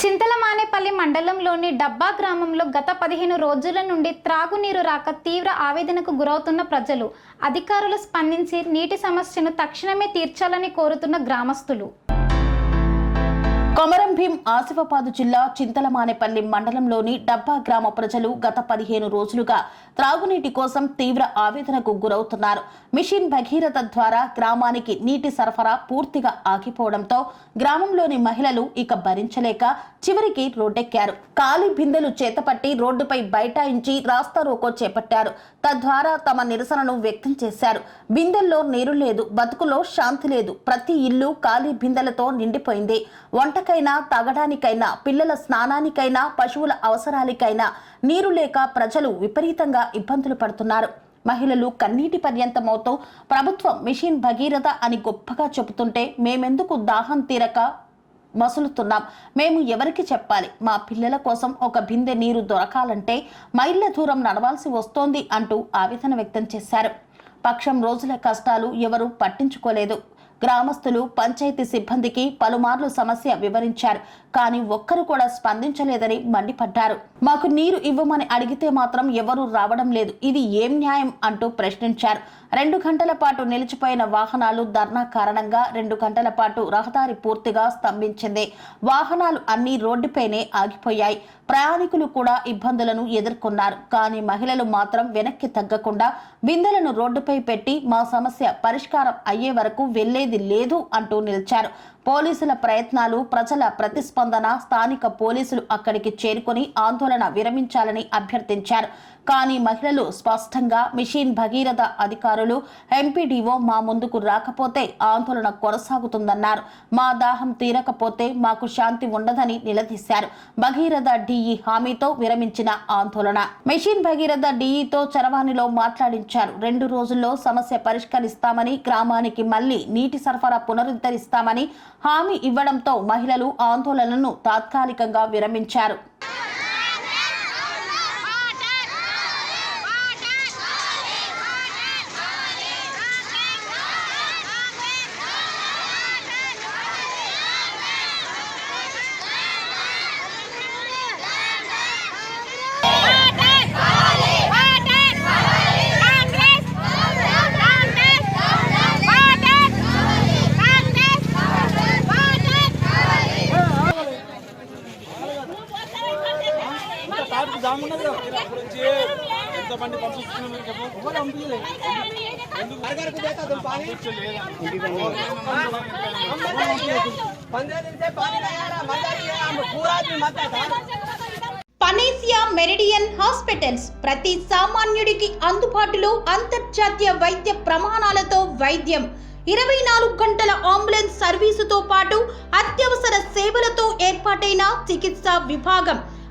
చింతలమానేపల్లి మండలంలోని డబ్బా గ్రామంలో గత పదిహేను రోజుల నుండి త్రాగునీరు రాక తీవ్ర ఆవేదనకు గురవుతున్న ప్రజలు అధికారులు స్పందించి నీటి సమస్యను తక్షణమే తీర్చాలని కోరుతున్న గ్రామస్తులు. కొమరం భీం ఆసిఫాబాద్ జిల్లా చింతలమానేపల్లి మండలంలోని డబ్బా గ్రామ ప్రజలు గత పదిహేను రోజులుగా త్రాగునీటి కోసం తీవ్ర ఆవేదనకు గురవుతున్నారు. మిషన్ భగీరథ ద్వారా గ్రామానికి నీటి సరఫరా పూర్తిగా ఆగిపోవడంతో గ్రామంలోని మహిళలు ఇక భరించలేక చివరికి రోడ్డెక్కారు. ఖాళీ బిందెలు చేతపట్టి రోడ్డుపై బైఠాయించి రాస్తా రోకో చేపట్టారు. తద్వారా తమ నిరసనను వ్యక్తం చేశారు. బిందెల్లో నీరు లేదు బతుకులో శాంతి లేదు. ప్రతి ఇల్లు ఖాళీ బిందెలతో నిండిపోయింది. వంట వంటకైనా తాగడానికైనా పిల్లల స్నానానికైనా పశువుల అవసరాలకైనా నీరు లేక ప్రజలు విపరీతంగా ఇబ్బందులు పడుతున్నారు. మహిళలు కన్నీటి పర్యంతమవుతూ ప్రభుత్వం మిషన్ భగీరథ అని గొప్పగా చెబుతుంటే మేమెందుకు దాహం తీరక మసులుతున్నాం? మేము ఎవరికి చెప్పాలి? మా పిల్లల కోసం ఒక బిందె నీరు దొరకాలంటే మైళ్ళ దూరం నడవాల్సి వస్తోంది అంటూ ఆవేదన వ్యక్తం చేశారు. పక్షం రోజుల కష్టాలు ఎవరూ పట్టించుకోలేదు. గ్రామస్తులు పంచాయతీ సిబ్బందికి పలుమార్లు సమస్య వివరించారు. కానీ ఒక్కరు కూడా స్పందించలేదని మండిపడ్డారు. మాకు నీరు ఇవ్వమని అడిగితే మాత్రం ఎవరూ రావడం లేదు. ఇది ఏం న్యాయం అంటూ ప్రశ్నించారు. రెండు గంటల పాటు నిలిచిపోయిన వాహనాలు ధర్నా కారణంగా రెండు గంటల పాటు రహదారి పూర్తిగా స్తంభించింది. వాహనాలు అన్ని రోడ్డుపైనే ఆగిపోయాయి. ప్రయాణికులు కూడా ఇబ్బందులను ఎదుర్కొన్నారు. కానీ మహిళలు మాత్రం వెనక్కి తగ్గకుండా బిందెలను రోడ్డుపై పెట్టి మా సమస్య పరిష్కారం అయ్యే వరకు వెళ్ళేది లేదు అంటూ నిలిచారు. పోలీసుల ప్రయత్నాలు ప్రజల ప్రతిస్పందన స్థానిక పోలీసులు అక్కడికి చేరుకొని ఆందోళన విరమించాలని అభ్యర్థించారు. కానీ మహిళలు స్పష్టంగా మిషన్ భగీరథ అధికారులు ఎంపీడీఓ మా ముందుకు రాకపోతే ఆందోళన కొనసాగుతుందన్నారు. మా దాహం తీరకపోతే మాకు శాంతి ఉండదని నిలదీశారు. భగీరథ డిఈ హామీతో విరమించిన ఆందోళన. మిషన్ భగీరథ డిఈతో చరవాణిలో మాట్లాడించారు. రెండు రోజుల్లో సమస్య పరిష్కరిస్తామని గ్రామానికి మళ్ళీ నీటి సరఫరా పునరుద్ధరిస్తామని హామీ ఇవ్వడంతో మహిళలు ఆందోళనను తాత్కాలికంగా విరమించారు. ట్రాఫిక్ జామ్ ఉన్నది కదా. అప్పుడు ఎంత మంది పంపిస్తున్నారు పంపించలేదు? పనేసియా మెరిడియన్ హాస్పిటల్స్ ప్రతి సామాన్యుడికి అందుబాటులో అంతర్జాతీయ వైద్య ప్రమాణాలతో వైద్యం. ఇరవై నాలుగు గంటల అంబులెన్స్ సర్వీసుతో పాటు అత్యవసర సేవలతో ఏర్పాటైన చికిత్సా విభాగం.